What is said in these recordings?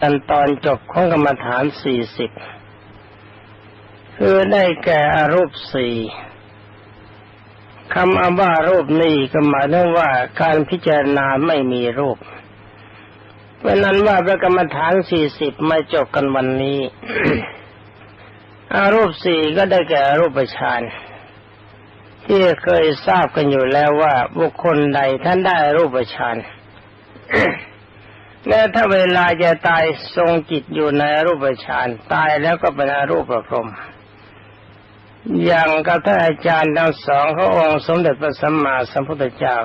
ตันตอนจบของกรรมฐานสี่สิบคือได้แก่อารูปสี่คำอว่ารูปนี้ก็หมายถึงว่าการพิจารณาไม่มีรูปเพราะนั้นว่าพระกรรมฐานสี่สิบไม่จบกันวันนี้ อารูปสี่ก็ได้แก่อารูปฌานที่เคยทราบกันอยู่แล้วว่าบุคคลใดท่านได้รูปฌาน และถ้าเวลาจะตายทรงจิตอยู่ในรูปฌานตายแล้วก็เป็นอรูปประพรมอย่างกับท่านอาจารย์ทั้งสองเขาองค์สมเด็จพระสัมมาสัมพุทธเจ้า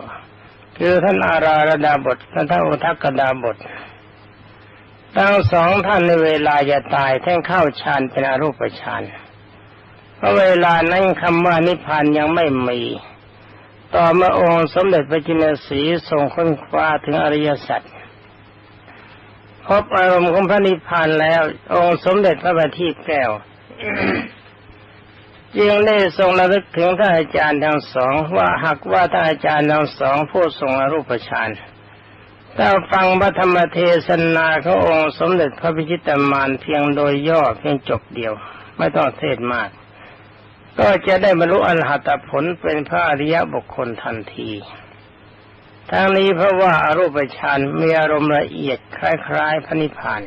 คือท่านอาราระดาบทท่านท่านอุทกดาบททั้งสองท่านในเวลาจะตายท่านเข้าฌานเป็นอรูปฌานเพราะเวลานั้นคำว่านิพพานยังไม่มีต่อมาองค์สมเด็จพระจินสีทรงค้นคว้าถึงอริยสัจ พบอารมณ์ของพระนิพพานแล้ว องค์สมเด็จพระบัณฑิตแก้วจึงได้ทรงระลึกถึงท่านอาจารย์ทั้งสองว่าหากว่าท่านอาจารย์ทั้งสองผู้ทรงอรูปฌานถ้าฟังพระธรรมเทศนาขององค์สมเด็จพระพิชิตมานเพียงโดยย่อเพียงจบเดียว ไม่ต้องเทศมาก ก็จะได้บรรลุอรหัตผลเป็นพระอริยบุคคลทันที ทั้งนี้เพราะว่าอารูปฌานมีอารมณ์ละเอียดคล้ายๆพระนิพพาน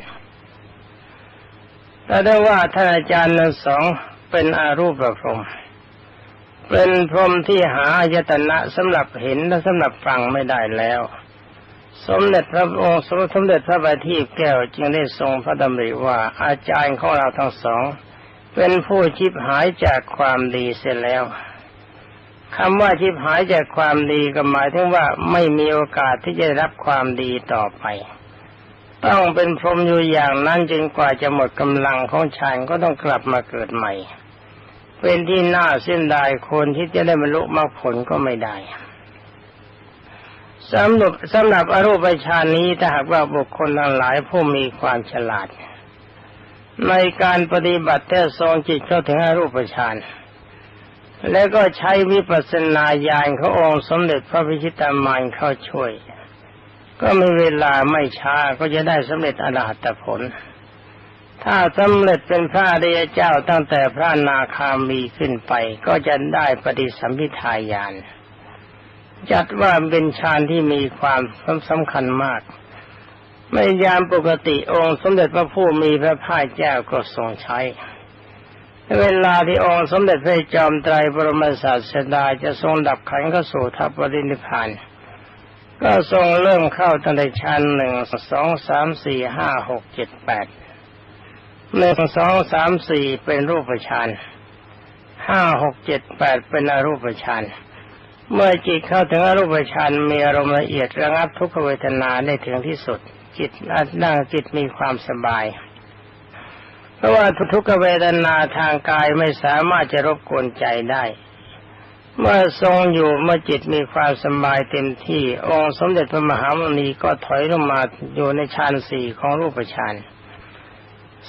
แต่ได้ว่าท่านอาจารย์ทั้งสองเป็นอารูปพรหมเป็นพรหมที่หาอายตนะสำหรับเห็นและสำหรับฟังไม่ได้แล้ว สมเด็จพระองค์สมเด็จพระบัณฑิตแก้วจึงได้ทรงพระดำริว่าอาจารย์ของเราทั้งสอง เป็นผู้ชิบหายจากความดีเสียแล้ว คำว่าชิบหายจากความดีก็หมายถึงว่าไม่มีโอกาสที่จะรับความดีต่อไป ต้องเป็นพรหมอยู่อย่างนั้นจนกว่าจะหมดกำลังของชายก็ต้องกลับมาเกิดใหม่ เป็นที่น่าเส้นดายคนที่จะได้บรรลุมรรคผลก็ไม่ได้สำหรับสำหรับอรูปฌานนี้ถ้าหากว่าบุคคลทั้งหลายผู้มีความฉลาด ในการปฏิบัติแต่ทรงจิตเข้าถึงอรูปฌาน แล้วก็ใช้วิปัสสนาญาณขององค์สมเด็จพระพิชิตามานเข้าช่วย ก็มีเวลาไม่ช้าก็จะได้สำเร็จอรหัตผล ถ้าสำเร็จเป็นพระอริยเจ้าตั้งแต่พระนาคามีขึ้นไป ก็จะได้ปฏิสัมพิทายาน จัดว่าเป็นฌานที่มีความสำคัญมากไม่ยามปกติองค์สมเด็จพระผู้มีพระภาคเจ้าก็ทรงใช้ เวลาที่องค์สมเด็จพระจอมไตรบรมศาสดาจะทรงดับขันเข้าสู่ทัพปรินิพานก็ทรงเริ่มเข้าตั้งแต่ชั้นหนึ่งสองสามสี่ห้าหกเจ็ดแปดหนึ่งสองสามสี่เป็นรูปฌานห้าหกเจ็ดแปดเป็นอรูปฌานเมื่อจิตเข้าถึงอรูปฌานมีอารมณ์ละเอียดระงับทุกขเวทนาได้ถึงที่สุด จิตนั่งจิตมีความสบาย เพราะว่าทุกขเวทนาทางกายไม่สามารถจะรบกวนใจได้ เมื่อทรงอยู่เมื่อจิตมีความสบายเต็มที่ องค์สมเด็จพระมหามุนีก็ถอยลงมาอยู่ในฌานสี่ของรูปฌาน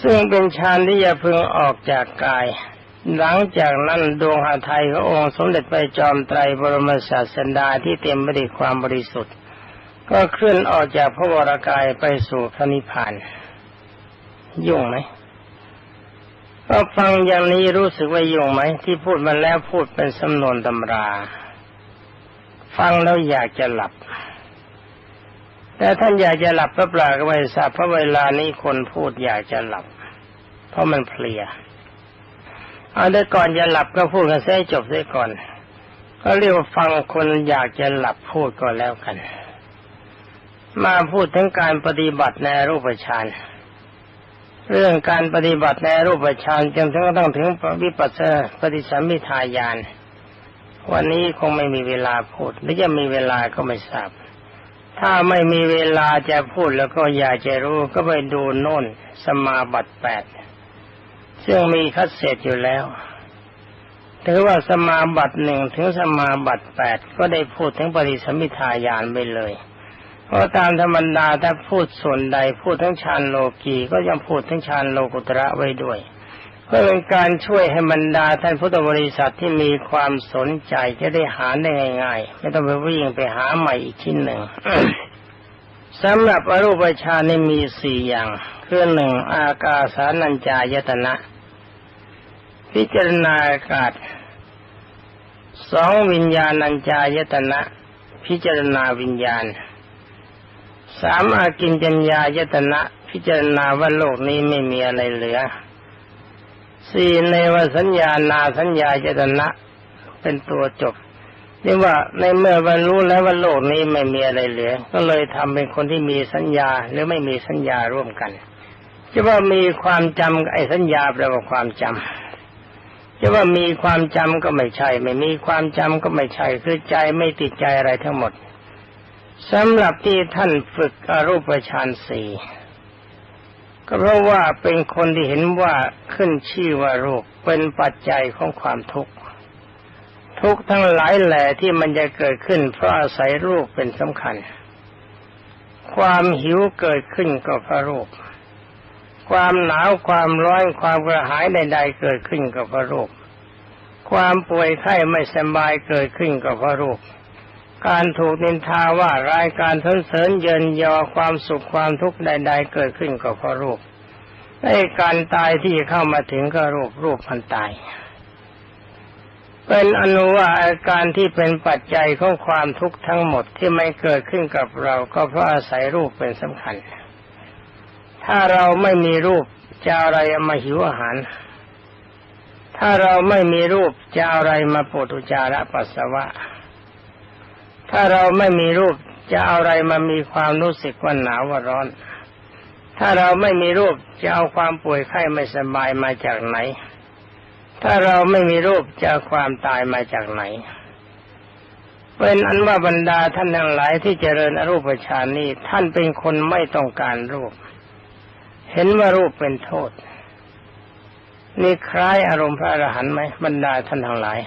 ซึ่งเป็นฌานที่จะพึงออกจากกาย หลังจากนั้นดวงหาไทยขององค์สมเด็จพระจอมไตรบรมศาสดาที่เต็มไปด้วยความบริสุทธิ์ ก็เคลื่อนออกจากพระวรากายไปสู่พระนิพพาน ยุ่งไหม ก็ฟังอย่างนี้รู้สึกว่ายุ่งไหม ที่พูดมาแล้วพูดเป็นสำนวนตำรา ฟังแล้วอยากจะหลับ แต่ท่านอยากจะหลับก็ปลาก็ไม่ทราบเพราะเวลานี้คนพูดอยากจะหลับ เพราะมันเพลียเอาได้ก่อนจะหลับก็พูดกันเสียจบเสียก่อน ก็เรียกว่าฟังคนอยากจะหลับพูดก็แล้วกัน มาพูดถึงการปฏิบัติในรูปฌาน เรื่องการปฏิบัติในรูปฌานจนถึงต้องถึงวิปัสสนาปฏิสัมมิทายาน วันนี้คงไม่มีเวลาพูด หรือจะมีเวลาก็ไม่ทราบ ถ้าไม่มีเวลาจะพูดแล้วก็อยากจะรู้ก็ไปดูโน่นสมาบัติแปดซึ่งมีคัดเศษอยู่แล้วถือว่าสมาบัติหนึ่งถึงสมาบัติแปดก็ได้พูดถึงปฏิสัมมิทายานไปเลย เพราะตามธรรมดาถ้าพูดส่วนใดพูดทั้งฌานโลกีก็ยังพูดทั้งฌานโลกุตระไว้ด้วยก็เป็นการช่วยให้บรรดาท่านพุทธบริษัทที่มีความสนใจจะได้หาได้ง่ายๆ ไม่ต้องไปวิ่งไปหาใหม่อีกชิ้นหนึ่งสำหรับอรูปฌานนี่มีสี่อย่างคือหนึ่งอากาสานัญจายตนะ พิจารณาอากาศสองวิญญาณัญจายตนะ พิจารณาวิญญาณ สามอากินจัญญายตนะ พิจารณาว่าโลกนี้ไม่มีอะไรเหลือสี่ในวสัญญานาสัญญายตนะ เป็นตัวจบเรียกว่าในเมื่อบรรลุแล้วว่าโลกนี้ไม่มีอะไรเหลือ ก็เลยทำเป็นคนที่มีสัญญาหรือไม่มีสัญญาร่วมกันจะว่ามีความจำไอ้สัญญาแปลว่าความจำจะว่ามีความจำก็ไม่ใช่ ไม่มีความจำก็ไม่ใช่คือใจไม่ติดใจอะไรทั้งหมด สำหรับที่ท่านฝึกอรูปฌานสี่ก็เพราะว่าเป็นคนที่เห็นว่าขึ้นชื่อว่ารูปเป็นปัจจัยของความทุกข์ ทุกทั้งหลายแหล่ที่มันจะเกิดขึ้น เพราะอาศัยรูปเป็นสำคัญ ความหิวเกิดขึ้นก็เพราะรูป ความหนาวความร้อนความกระหายใดๆเกิดขึ้นก็เพราะรูป ความป่วยไข้ไม่สบายเกิดขึ้นก็เพราะรูป การถูกนินทาว่ารายการทนเสริญเยินยอความสุขความทุกข์ใด ๆ เกิดขึ้นก็เพราะรูปไอ้การตายที่เข้ามาถึงก็รูปรูปมันตาย เป็นอนุว่าอาการที่เป็นปัจจัยของความทุกข์ทั้งหมดที่ไม่เกิดขึ้นกับเราก็เพราะอาศัยรูปเป็นสำคัญ ถ้าเราไม่มีรูปจะอะไรมาหิวอาหาร ถ้าเราไม่มีรูปจะอะไรมาปวดอุจาระปัสสาวะ ถ้าเราไม่มีรูปจะเอาอะไรมามีความรู้สึกว่าหนาวว่าร้อน ถ้าเราไม่มีรูปจะเอาความป่วยไข้ไม่สบายมาจากไหน ถ้าเราไม่มีรูปจะความตายมาจากไหน เป็นอันว่าบรรดาท่านทั้งหลายที่เจริญอรูปฌานนี้ท่านเป็นคนไม่ต้องการรูป เห็นว่ารูปเป็นโทษ นี่คล้ายอารมณ์พระอรหันต์ไหมบรรดาท่านทั้งหลาย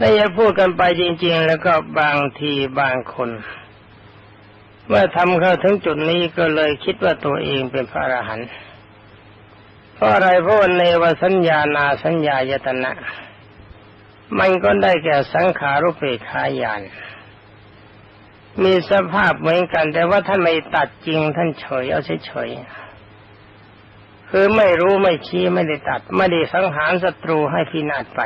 แต่อย่าพูดกันไปจริง ๆ แล้วก็บางทีบางคนเมื่อทำเข้าถึงจุดนี้ก็เลยคิดว่าตัวเองเป็นพระอรหันต์เพราะอะไรเพราะในวสัญญานาสัญญายตนะ มันก็ได้แก่สังขารุปเปขายานมีสภาพเหมือนกัน แต่ว่าท่านไม่ตัดจริงท่านเฉยเอาเฉยคือไม่รู้ไม่ชี้ไม่ได้ตัด ไม่ได้สังหารศัตรูให้พินาศไป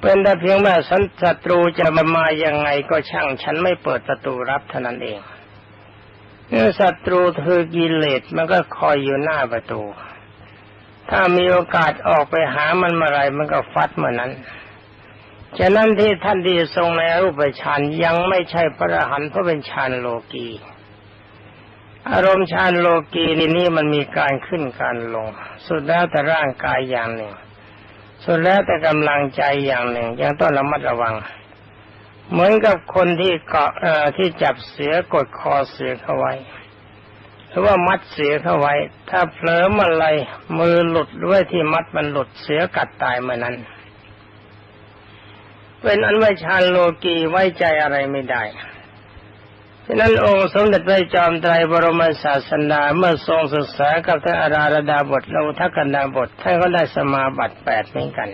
เป็นแต่เพียงว่าศัตรูจะมามายังไงก็ช่าง ฉันไม่เปิดประตูรับเท่านั้นเองเนื่อศัตรูคือกิเลสมันก็คอยอยู่หน้าประตู ถ้ามีโอกาสออกไปหามันเมื่อไรมันก็ฟัดเมื่อนั้นฉะนั้นที่ท่านที่ทรงในรูปฌานยังไม่ใช่พระอรหันต์เพราะเป็นฌานโลกีอารมณ์ฌานโลกีนี่นี่มันมีการขึ้นการลง สุดแล้วแต่ร่างกายอย่างหนึ่ง สุดแล้วแต่กำลังใจอย่างหนึ่งยังต้องระมัดระวัง เหมือนกับคนที่เกาะที่จับเสือกดคอเสือเข้าไว้หรือว่ามัดเสียเข้าไว้ ถ้าเผลอมอะไรมือหลุดด้วยที่มัดมันหลุดเสียกัดตายเมื่อนั้น เป็นอันว่าชานโลกีไว้ใจอะไรไม่ได้ ฉะนั้นองค์สมเด็จพระจอมไตรบรมศาสนาเมื่อทรงศึกษากับท่านอาราธดาบทเราทักกันดาบทท่านก็ได้สมาบัติแปดเหมือนกัน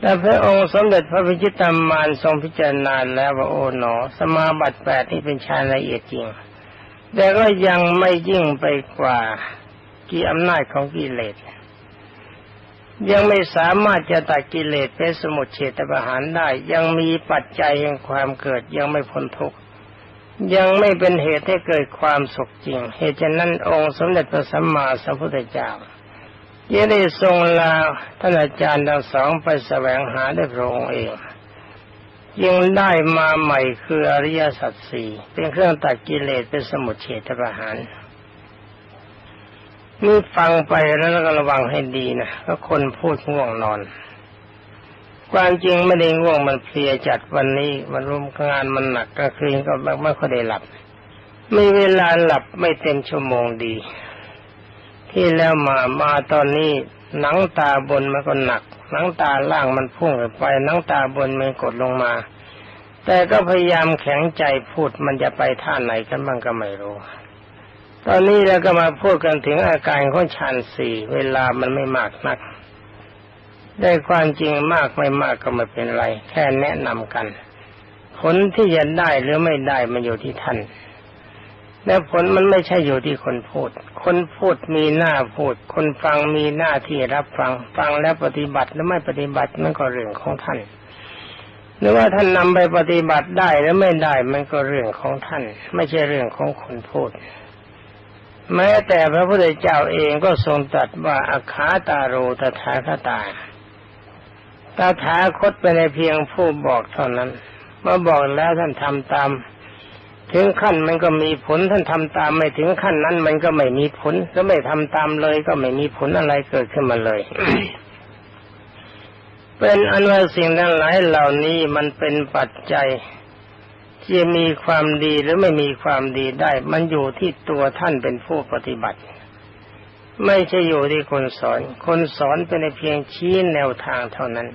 แต่พระองค์สมเด็จพระพิจิตรมานทรงพิจารณาแล้วว่าโอ๋หนอ สมาบัติแปดนี่เป็นฌานละเอียดจริง แต่ก็ยังไม่ยิ่งไปกว่ากี่อำนาจของกิเลสยังไม่สามารถจะตัดกิเลสเป็นสมุทเฉตประหารได้ ยังมีปัจจัยแห่งความเกิดยังไม่พ้นทุกข์ ยังไม่เป็นเหตุให้เกิดความสุขจริง เหตุฉะนั้นองค์สมเด็จพระสัมมาสัมพุทธเจ้ายังได้ทรงลาท่านอาจารย์ทั้งสองไปแสวงหาได้พระองค์เองยังได้มาใหม่คืออริยสัจสี่เป็นเครื่องตัดกิเลสเป็นสมุทเฉทประหารนี่ฟังไปแล้วก็ระวังให้ดีนะเพราะคนพูดง่วงนอน ความจริงไม่ได้ง่วงมันเพลียจัดวันนี้มันรุมงานมันหนักกลางคืนก็ไม่ค่อยได้หลับไม่เวลาหลับไม่เต็มชั่วโมงดี ที่แล้วมามาตอนนี้หนังตาบนมันก็หนัก หนังตาล่างมันพุ่งไปหนังตาบนมันกดลงมา แต่ก็พยายามแข็งใจพูดมันจะไปท่าไหนกันบ้างก็ไม่รู้ ตอนนี้เราก็มาพูดกันถึงอาการของฌานสี่เวลามันไม่มากนัก ได้ความจริงมากไม่มากก็ไม่เป็นไร แค่แนะนำกัน ผลที่จะได้หรือไม่ได้มันอยู่ที่ท่านและผลมันไม่ใช่อยู่ที่คนพูด คนพูดมีหน้าพูด คนฟังมีหน้าที่รับฟัง ฟังแล้วปฏิบัติแล้วไม่ปฏิบัติมันก็เรื่องของท่าน หรือว่าท่านนำไปปฏิบัติได้หรือไม่ได้มันก็เรื่องของท่าน ไม่ใช่เรื่องของคนพูด แม้แต่พระพุทธเจ้าเองก็ทรงตรัสว่าอาคาตาโรตถาคตา ตถาคตไปในเพียงผู้บอกเท่านั้น เมื่อบอกแล้วท่านทำตาม ถึงขั้นมันก็มีผลท่านทำตามไม่ถึงขั้นนั้น มันก็ไม่มีผลถ้าไม่ทำตามเลย ก็ไม่มีผลอะไรเกิดขึ้นมาเลย เป็นอันว่าสิ่งทั้งหลายเหล่านี้มันเป็นปัจจัยที่มีความดีหรือไม่มีความดีได้ มันอยู่ที่ตัวท่านเป็นผู้ปฏิบัติ ไม่ใช่อยู่ที่คนสอน คนสอนเป็นเพียงชี้แนวทางเท่านั้น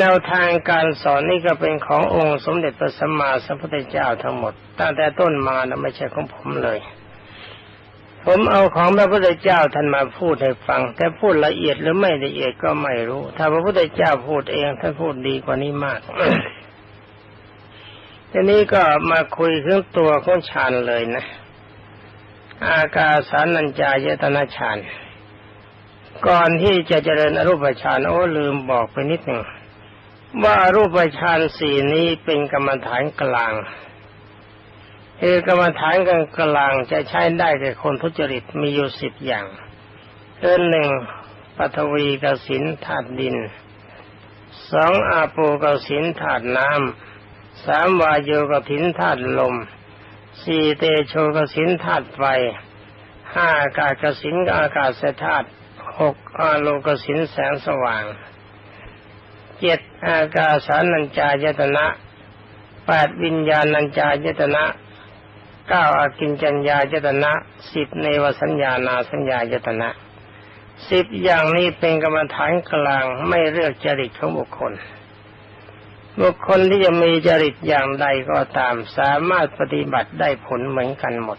แนวทางการสอนนี่ก็เป็นขององค์สมเด็จพระสัมมาสัมพุทธเจ้าทั้งหมด ตั้งแต่ต้นมานะไม่ใช่ของผมเลย ผมเอาของพระพุทธเจ้าท่านมาพูดให้ฟัง แต่พูดละเอียดหรือไม่ละเอียดก็ไม่รู้ ถ้าพระพุทธเจ้าพูดเองท่านพูดดีกว่านี้มากทีนี้ก็มาคุยเรื่องตัวของฌานเลยนะ อากาสานัญจายตนะฌานก่อนที่จะเจริญอรูปฌานโอ้ลืมบอกไปนิดหนึ่งว่ารูปฌานสี่นี้เป็นกรรมฐานกลางคือกรรมฐานกลางกลางจะใช้ได้แก่คนทุจริตมีอยู่สิบอย่างเออหนึ่งปัทวีกสินธาตุดินสองอาโปกสินธาตุน้ำสามวายโยกสินธาตุลม สี่เตโชกสินธาตุไฟห้าอากาศกสินอากาศธาตุหกอาโลกสินแสงสว่างเจ็ดอากาสานัญจายตนะแปดวิญญาณัญจายตนะเก้าอากินจัญญายตนะสิบในวสัญญานาสัญญายตนะสิบอย่างนี้เป็นกรรมฐานกลางไม่เลือกจริตของบุคคล บุคคลที่จะมีจริตอย่างใดก็ตาม สามารถปฏิบัติได้ผลเหมือนกันหมด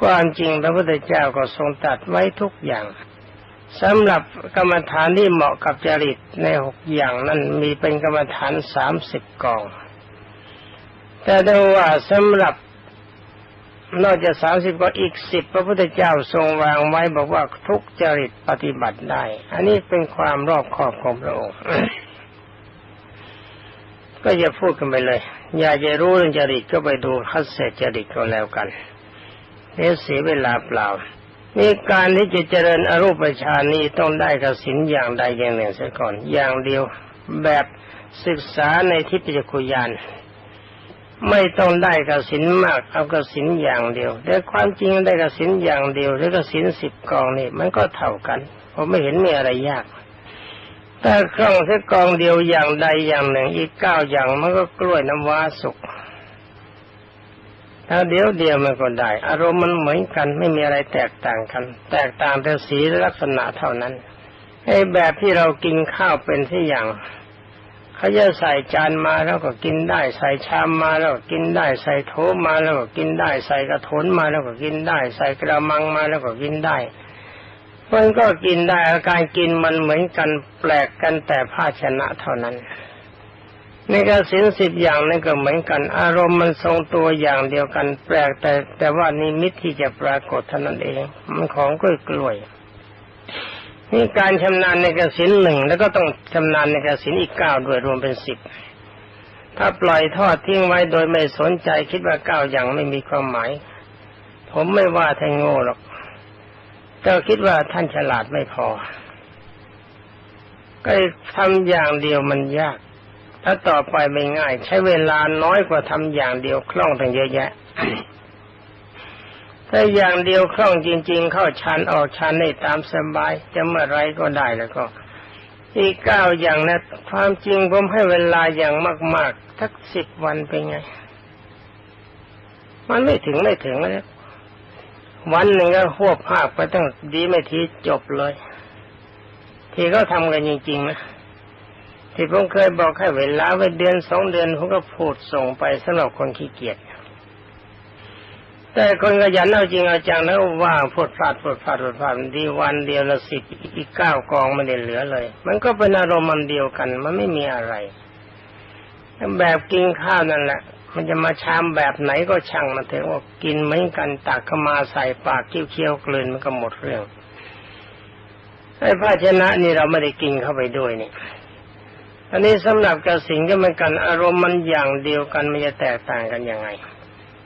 ความจริงพระพุทธเจ้าก็ทรงตัดไว้ทุกอย่างสำหรับกรรมฐานที่เหมาะกับจริตในหกอย่างนั้นมีเป็นกรรมฐานสามสิบกอง แต่ดูว่าสำหรับนอกจากสามสิบก็อีกสิบพระพุทธเจ้าทรงวางไว้บอกว่าทุกจริตปฏิบัติได้ อันนี้เป็นความรอบคอบของพระองค์ ก็อย่าพูดกันไปเลย อยากจะรู้เรื่องจริตก็ไปดูคัสเซจริตก็แล้วกันเนี่เสียเวลาเปล่านี่การที่จะเจริญอรูปฌานนี้ต้องได้กสินอย่างใดอย่างหนึ่งเสียก่อน อย่างเดียวแบบศึกษาในทิพยคุยานไม่ต้องได้กสินมาก เอากสินอย่างเดียวแต่ความจริงได้กสินอย่างเดียวหรือกสินสิบกองนี่มันก็เท่ากัน ผมไม่เห็นมีอะไรยาก แต่คล่องแค่กองเดียวอย่างใดอย่างหนึ่งอีกเก้าอย่างมันก็กล้วยน้ำว้าสุกถ้าเดียวเดียวมันก็ได้ อารมณ์มันเหมือนกันไม่มีอะไรแตกต่างกัน แตกต่างแต่สีลักษณะเท่านั้นไอ้แบบที่เรากินข้าวเป็นที่อย่างเขาจะใส่จานมาแล้วก็กินได้ ใส่ชามมาแล้วก็กินได้ ใส่โถมาแล้วก็กินได้ ใส่กระถนมาแล้วก็กินได้ ใส่กระมังมาแล้วก็กินได้ มันก็กินได้อาการกินมันเหมือนกันแปลกกันแต่ภาชนะเท่านั้นในการสินสิบอย่างนั้นก็เหมือนกัน อารมณ์มันทรงตัวอย่างเดียวกันแปลกแต่แต่ว่านิมิตที่จะปรากฏเท่านั้นเอง มันของกล้วยกล้วยนี่การชำนาญในกสินหนึ่งแล้วก็ต้องชำนาญในกสินอีกเก้าด้วยรวมเป็นสิบถ้าปล่อยทอดทิ้งไว้โดยไม่สนใจคิดว่าเก้าอย่างไม่มีความหมาย ผมไม่ว่าท่านโง่หรอก แต่คิดว่าท่านฉลาดไม่พอ ก็ทำอย่างเดียวมันยาก ถ้าต่อไปไม่ง่าย ใช้เวลาน้อยกว่าทำอย่างเดียวคล่องตั้งเยอะแยะถ้าอย่างเดียวคล่องจริง ๆ เข้าชันออกชันได้ตามสบาย จะเมื่อไรก็ได้แล้วก็ อีกเก้าอย่างนะความจริงผมให้เวลาอย่างมาก ๆ ทักสิบวันเป็นไง มันไม่ถึงไม่ถึงเลย วันหนึ่งก็หวบภาคไปตั้งดีไม่ทีจบเลย ที่เขาทำกันจริงๆนะที่ผมเคยบอกให้เวลาไว้เดือนสองเดือนผมก็พูดส่งไปสำหรับคนขี้เกียจแต่คนขยันเอาจริงเอาจังแล้วว่างพูดพลาดพูดพลาดพูดพลาดดีวันเดียวละสิบอีกเก้ากองไม่ได้เหลือเลย มันก็เป็นอารมณ์มันเดียวกัน มันไม่มีอะไรแบบกินข้าวนั่นแหละ มันจะมาชามแบบไหนก็ช่างมันเถอะว่ากินเหมือนกันตักเข้ามาใส่ปากเคี้ยวๆกลืนมันก็หมดเรื่องไอ้ภาชนะนี่เราไม่ได้กินเข้าไปด้วยนี่อันนี้สำหรับกระสิงก็เหมือนกันอารมณ์มันอย่างเดียวกันมันจะแตกต่างกันยังไง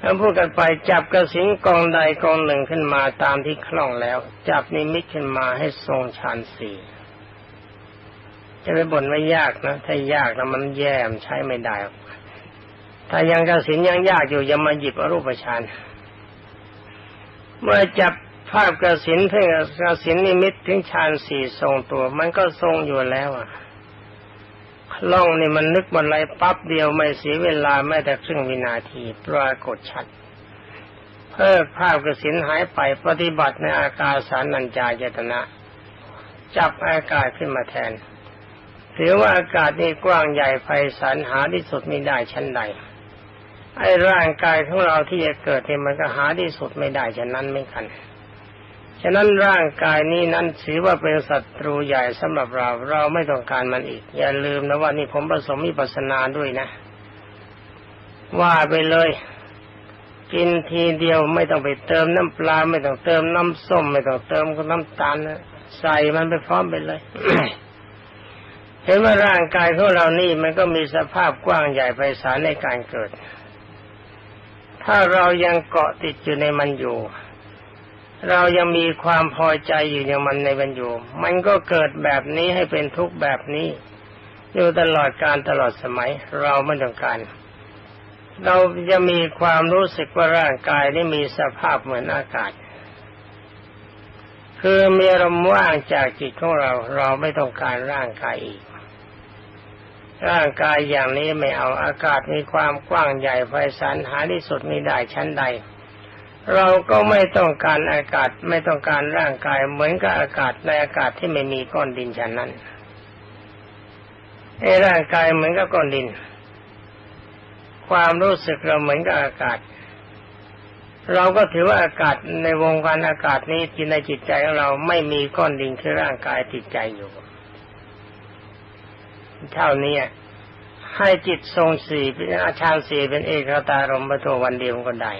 ถ้าพูดกันไปจับกระสิงกองใดกองหนึ่งขึ้นมาตามที่คล่องแล้ว จับนิมิตขึ้นมาให้ทรงฌานสี่จะไปบ่นไม่ยากนะ ถ้ายากแล้วมันแย่มใช้ไม่ได้ ถ้ายังกระสินยังยากอยู่อย่ามาหยิบอรูปฌานเมื่อจับภาพกระสินเพ่งกระสินนิมิตถึงฌานสี่ทรงตัว มันก็ทรงอยู่แล้วอะคล่องนี่มันนึกบนไรปั๊บเดียวไม่เสียเวลาแม้แต่ครึ่งวินาทีปรากฏชัด เพิกภาพกระสินหายไปปฏิบัติในอากาศสารนัญจายตนะ จับอากาศขึ้นมาแทน ถือว่าอากาศนี่กว้างใหญ่ไพศาลหาที่สุดไม่ได้ชั้นใด ไอ้ร่างกายของเราที่จะเกิดเนี่ยมันก็หาที่สุดไม่ได้ฉะนั้นไม่กัน ฉะนั้นร่างกายนี้นั้นถือว่าเป็นศัตรูใหญ่สำหรับเรา เราไม่ต้องการมันอีก อย่าลืมนะว่านี่ผมผสมมีปัสนาด้วยนะ ว่าไปเลย กินทีเดียวไม่ต้องไปเติมน้ำปลา ไม่ต้องเติมน้ำส้ม ไม่ต้องเติมน้ำตาลนะใส่มันไปพร้อมไปเลยเห็นว่าร่างกายของเรานี่มันก็มีสภาพกว้างใหญ่ไพศาลในการเกิด ถ้าเรายังเกาะติดอยู่ในมันอยู่ เรายังมีความพอใจอยู่ในมันในมันอยู่ มันก็เกิดแบบนี้ให้เป็นทุกข์แบบนี้อยู่ตลอดการตลอดสมัย เราไม่ต้องการ เราจะมีความรู้สึกว่าร่างกายนี่มีสภาพเหมือนอากาศ คือมีลมว่างจากจิตของเรา เราไม่ต้องการร่างกายอีก ร่างกายอย่างนี้ไม่เอาอากาศมีความกว้างใหญ่ไพศาลหาที่สุดม่ได้ชั้นใด เราก็ไม่ต้องการอากาศไม่ต้องการร่างกายเหมือนกับอากาศในอากาศที่ไม่มีก้อนดินฉันนั้นไอ้ร่างกายเหมือนกับก้อนดิน ความรู้สึกเราเหมือนกับอากาศ เราก็ถือว่าอากาศในวงการอากาศนี้จิตในจิตใจของเราไม่มีก้อนดินคือร่างกายติดใจอยู่ เท่านี้ให้จิตทรงสี่เป็นอาชานสี่เป็นเอกตารมประตัววันเดียวก็ได้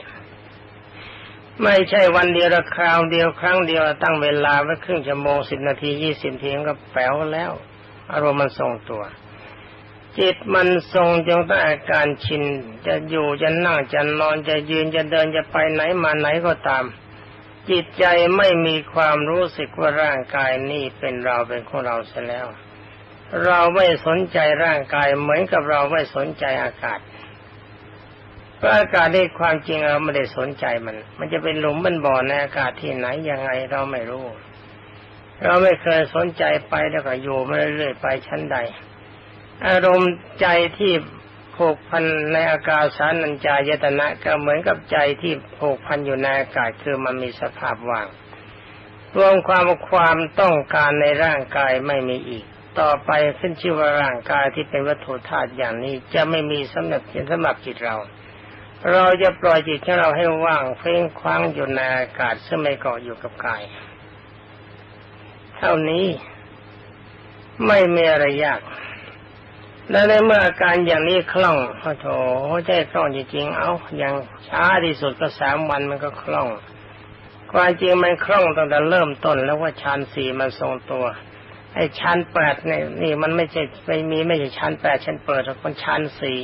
ไม่ใช่วันเดียวละคราวเดียวครั้งเดียวตั้งเวลาไว้ครึ่งชั่วโมงสิบนาทียี่สิบนาทีก็แป๋วแล้ว อารมณ์มันทรงตัว จิตมันทรงจงตั้งอาการชิน จะอยู่จะนั่งจะนอนจะยืนจะเดินจะไปไหนมาไหนก็ตาม จิตใจไม่มีความรู้สึกว่าร่างกายนี่เป็นเราเป็นของเราเสียแล้ว เราไม่สนใจร่างกายเหมือนกับเราไม่สนใจอากาศเพราะอากาศในความจริงเราไม่ได้สนใจมัน มันจะเป็นหลุมเป็นบ่อในอากาศที่ไหนยังไงเราไม่รู้ เราไม่เคยสนใจไปแล้วก็อยู่มาเรื่อยๆไปชั้นใด อารมณ์ใจที่ผูกพันในอากาศสานัญจายตนะก็เหมือนกับใจที่ผูกพันอยู่ในอากาศคือมันมีสภาพว่าง รวมความความต้องการในร่างกายไม่มีอีก ต่อไปขึ้นชื่อว่าร่างกายที่เป็นวัตถุธาตุอย่างนี้จะไม่มีสำหรับสำหรับจิตเรา เราจะปล่อยจิตของเราให้ว่างเพ่งคว้างอยู่ในอากาศซึ่งไม่เกาะอยู่กับกาย เท่านี้ไม่มีอะไรยากและในเมื่ออาการอย่างนี้คล่องโอ้โหใจคล่องจริงๆ เอาอย่างช้าที่สุดก็สามวันมันก็คล่อง ความจริงมันคล่องตั้งแต่เริ่มต้นแล้วว่าฌานสี่มันทรงตัว ไอ้ชั้นแปดเนี่ยนี่มันไม่ใช่ไม่มีไม่ใช่ชั้นแปดชั้นเปิดมันชั้นสี่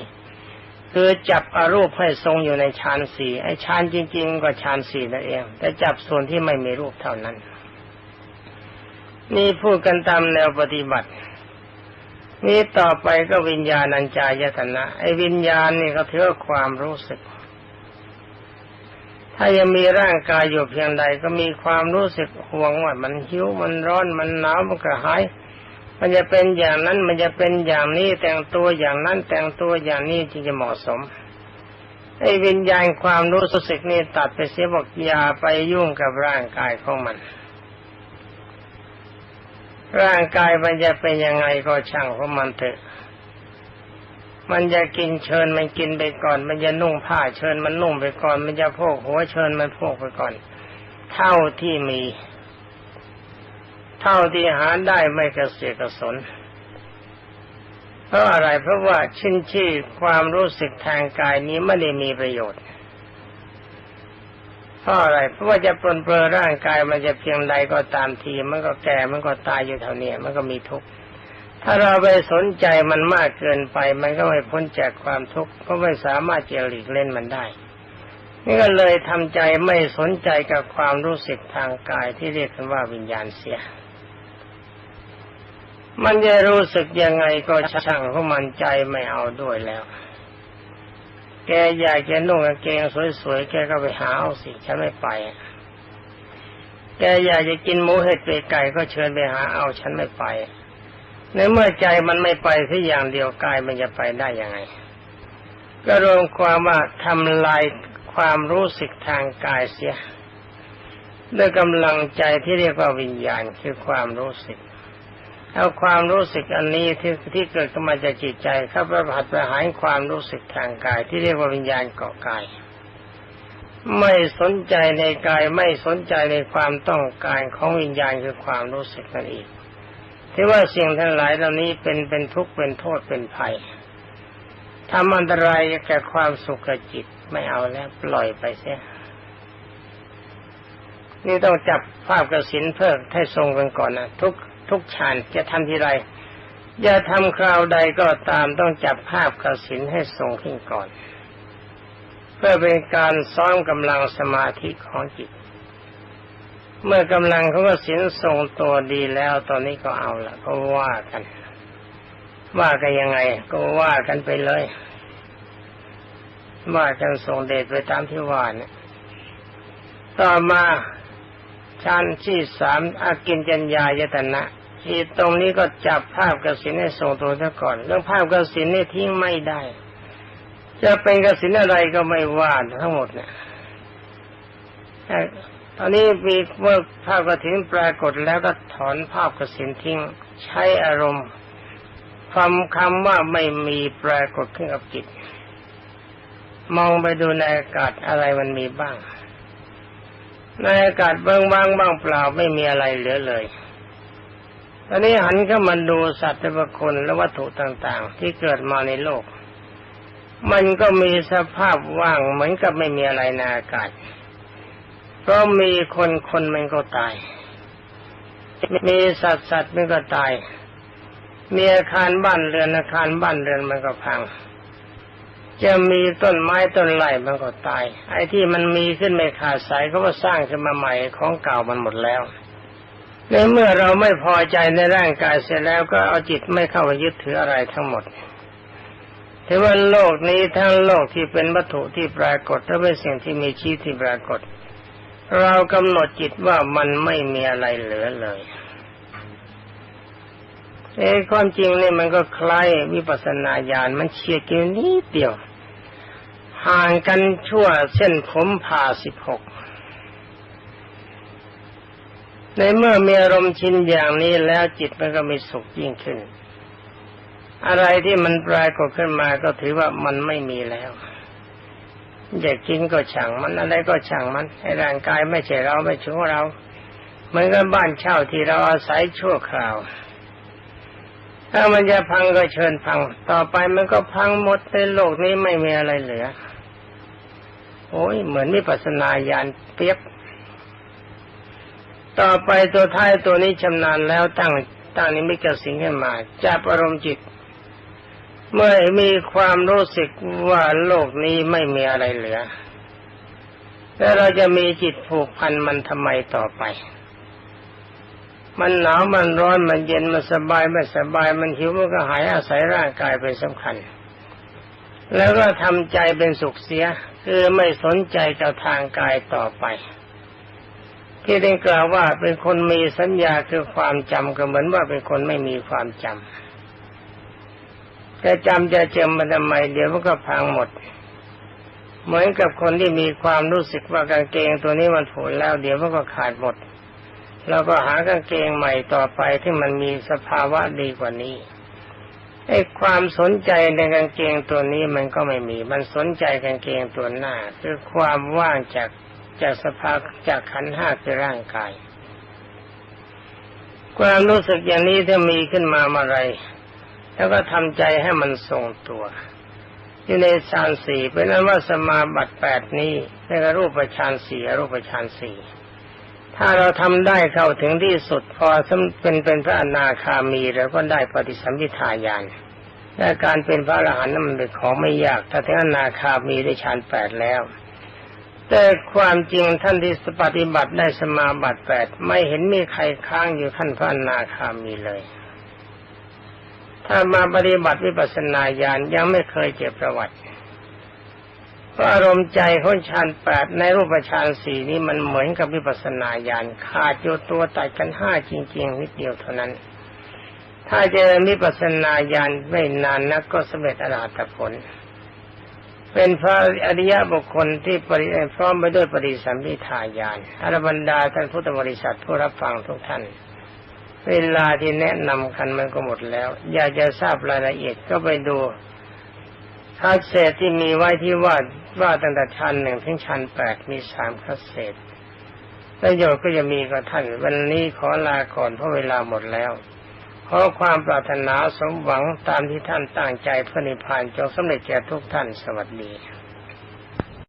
คือจับอรูปให้ทรงอยู่ในชั้นสี่ไอ้ชั้นจริง ๆ ก็ชั้นสี่นั่นเอง แต่จับส่วนที่ไม่มีรูปเท่านั้น นี่พูดกันตามแนวปฏิบัตินี่ต่อไปก็วิญญาณัญจายตนะไอ้วิญญาณนี่ก็ถือความรู้สึก ถ้ายังมีร่างกายอยู่เพียงใดก็มีความรู้สึกห่วงว่ามันหิวมันร้อนมันหนาวมันกระหาย มันจะเป็นอย่างนั้นมันจะเป็นอย่างนี้แต่งตัวอย่างนั้นแต่งตัวอย่างนี้จึงจะเหมาะสมไอ้วิญญาณความรู้สึกนี่ตัดไปเสียบอกอย่าไปยุ่งกับร่างกายของมัน ร่างกายมันจะเป็นยังไงก็ช่างของมันเถอะ มันจะกินเชิญมันกินไปก่อน มันจะนุ่งผ้าเชิญมันนุ่งไปก่อน มันจะโพกหัวเชิญมันโพกไปก่อน เท่าที่มี เท่าที่หาได้ไม่กระเสียกระสนเพราะอะไรเพราะว่าชินชี่ความรู้สึกทางกายนี้ไม่ได้มีประโยชน์เพราะอะไรเพราะว่าจะปลนเปลือร่างกายมันจะเพียงใดก็ตามที มันก็แก่มันก็ตายอยู่เท่านี้มันก็มีทุกข์ ถ้าเราไปสนใจมันมากเกินไป มันก็ไม่พ้นจากความทุกข์ก็ไม่สามารถจะหลีกเล่นมันได้ นี่ก็เลยทำใจไม่สนใจกับความรู้สึกทางกายที่เรียกกันว่าวิญญาณเสีย มันจะรู้สึกยังไงก็ช่างเพราะมันใจไม่เอาด้วยแล้ว แกอยากจะนุ่งกางเกงสวยๆแกก็ไปหาเอาสิฉันไม่ไปแกอยากจะกินหมูเห็ดเป็ดไก่ก็เชิญไปหาเอาฉันไม่ไป ในเมื่อใจมันไม่ไปที่อย่างเดียวกายมันจะไปได้ยังไง ก็รวมความว่าทำลายความรู้สึกทางกายเสียด้วยกำลังใจที่เรียกว่าวิญญาณคือความรู้สึกเอาความรู้สึกอันนี้ที่ที่เกิดขึ้นมาจากจิตใจเข้าไปผัดไปหายความรู้สึกทางกาย ที่เรียกว่าวิญญาณเกาะกาย ไม่สนใจในกายไม่สนใจในความต้องการของวิญญาณคือความรู้สึกนั่นเอง ที่ว่าสิ่งทั้งหลายเหล่านี้เป็นเป็นทุกข์เป็นโทษเป็นภัยทำอันตรายแก่ความสุขจิตไม่เอาแล้วปล่อยไปเสียนี่ต้องจับภาพกระสินเพิ่มให้ทรงกันก่อนนะทุกทุกฌานจะทำทีไรจะทำคราวใดก็ตามต้องจับภาพกระสินให้ทรงขึ้นก่อน เพื่อเป็นการซ้อมกำลังสมาธิของจิต เมื่อกำลังเขาก็สินทรงตัวดีแล้ว ตอนนี้ก็เอาละก็ว่ากัน ว่ากันยังไง ก็ว่ากันไปเลย ว่ากันส่งเดชไปตามที่ว่าเนี่ยต่อมาชั้นที่สามอากินจัญญายตนะที่ตรงนี้ก็จับภาพกสินให้ทรงตัวซะก่อน เรื่องภาพกสินนี่ทิ้งไม่ได้ จะเป็นกสินอะไรก็ไม่ว่าทั้งหมดเนี่ย อนนี้มีเมื่อภาพกระถินปรากฏแล้วก็ถอนภาพกระสินทิ้ง ใช้อารมณ์ความคำว่าไม่มีปรากฏขึ้นกับจิต มองไปดูในอากาศอะไรมันมีบ้าง ในอากาศเบื้องบ้างบ้างเปล่าไม่มีอะไรเหลือเลยตอนนี้หันเข้ามาดูสัตว์และคนและวัตถุต่างๆ ที่เกิดมาในโลก มันก็มีสภาพว่างเหมือนกับไม่มีอะไรในอากาศ เพราะมีคนคนมันก็ตาย มีสัตว์สัตว์มันก็ตาย มีอาคารบ้านเรือนอาคารบ้านเรือนมันก็พัง จะมีต้นไม้ต้นไม้มันก็ตาย ไอ้ที่มันมีขึ้นไม่ขาดสายเขาก็สร้างขึ้นมาใหม่ของเก่ามันหมดแล้วในเมื่อเราไม่พอใจในร่างกายเสร็จแล้วก็เอาจิตไม่เข้าไปยึดถืออะไรทั้งหมดถือว่าโลกนี้ทั้งโลกที่เป็นวัตถุที่ปรากฏและเป็นสิ่งที่มีชีวิตที่ปรากฏ เรากำหนดจิตว่ามันไม่มีอะไรเหลือเลยเอ้ความจริงเนี่ยมันก็คล้ายวิปัสสนาญาณมันเฉียดกันนิดเดียว ห่างกันชั่วเส้นผมผ่าสิบหกในเมื่อมีอารมณ์ชินอย่างนี้แล้วจิตมันก็มีสุขยิ่งขึ้น อะไรที่มันปรากฏขึ้นมาก็ถือว่ามันไม่มีแล้ว อยากกินก็ช่างมันอะไรก็ช่างมันให้ร่างกายไม่ใช่เราไม่ใช่ของเราเหมือนกับบ้านเช่าที่เราอาศัยชั่วคราว ถ้ามันจะพังก็เชิญพัง ต่อไปมันก็พังหมดในโลกนี้ไม่มีอะไรเหลือ โอ้ยเหมือนมีปัสนาญาณเปียบ ต่อไปตัวท้ายตัวนี้ชำนาญแล้วตั้งตั้งนี้ไม่กระสิงขึ้นมาจับอารมณ์จิต เมื่อมีความรู้สึกว่าโลกนี้ไม่มีอะไรเหลือ แล้วเราจะมีจิตผูกพันมันทำไมต่อไป มันหนาวมันร้อนมันเย็นมันสบายไม่สบายมันหิวมันก็หายอาศัยร่างกายเป็นสำคัญ แล้วก็ทำใจเป็นสุขเสีย คือไม่สนใจกับทางกายต่อไป ที่ได้กล่าวว่าเป็นคนมีสัญญาคือความจำก็เหมือนว่าเป็นคนไม่มีความจำ จะจำจะเจมมันทำไมเดี๋ยวมันก็พังหมด เหมือนกับคนที่มีความรู้สึกว่ากางเกงตัวนี้มันผุแล้ว เดี๋ยวมันก็ขาดหมดเราก็หากางเกงใหม่ต่อไปที่มันมีสภาวะดีกว่านี้ไอ้ความสนใจในกางเกงตัวนี้มันก็ไม่มี มันสนใจกางเกงตัวหน้า คือความว่างจากจากสภาจากขันห้าคือร่างกาย ความรู้สึกอย่างนี้ถ้ามีขึ้นมาเมื่อไร แล้วก็ทำใจให้มันทรงตัวอยู่ในฌานสี่เป็นนั้นว่าสมาบัติแปดนี้เรียกว่ารูปฌานสี่รูปฌานสี่ถ้าเราทำได้เข้าถึงที่สุดพอเป็นเป็นพระอนาคามีเราก็ได้ปฏิสัมพิทาญาณและการเป็นพระอรหันต์นั้นมันเป็นของไม่ยาก ถ้าถึงอนาคามีได้ฌานแปดแล้ว แต่ความจริงท่านที่ปฏิบัติได้สมาบัติแปดไม่เห็นมีใครค้างอยู่ขั้นพระอนาคามีเลย ถ้ามาปฏิบัติวิปัสสนาญาณยังไม่เคยเจ็บประวัติเพราะอารมณ์ใจของฌานแปดในรูปฌานสี่นี้มันเหมือนกับวิปัสสนาญาณขาดอยู่ตัวตัดกันห้าจริงๆนิดเดียวเท่านั้น ถ้าเจอวิปัสสนาญาณไม่นานนักก็สำเร็จอรหัตผล เป็นพระอริยบุคคลที่ปริพร้อมไปด้วยปริสัมพิทาญาณอรบรรดาท่านพุทธบริษัทผู้รับฟังทุกท่าน เวลาที่แนะนำกันมันก็หมดแล้ว อยากจะทราบรายละเอียดก็ไปดูคัสเศษที่มีไว้ที่ว่าว่าตั้งแต่ชั้นหนึ่งถึงชั้นแปดมีสามคัสเศษประโยชน์ก็จะมีกับท่าน วันนี้ขอลาก่อนเพราะเวลาหมดแล้วขอความปรารถนาสมหวังตามที่ท่านตั้งใจเพื่อนิพพานจงสำเร็จแก่ทุกท่านสวัสดี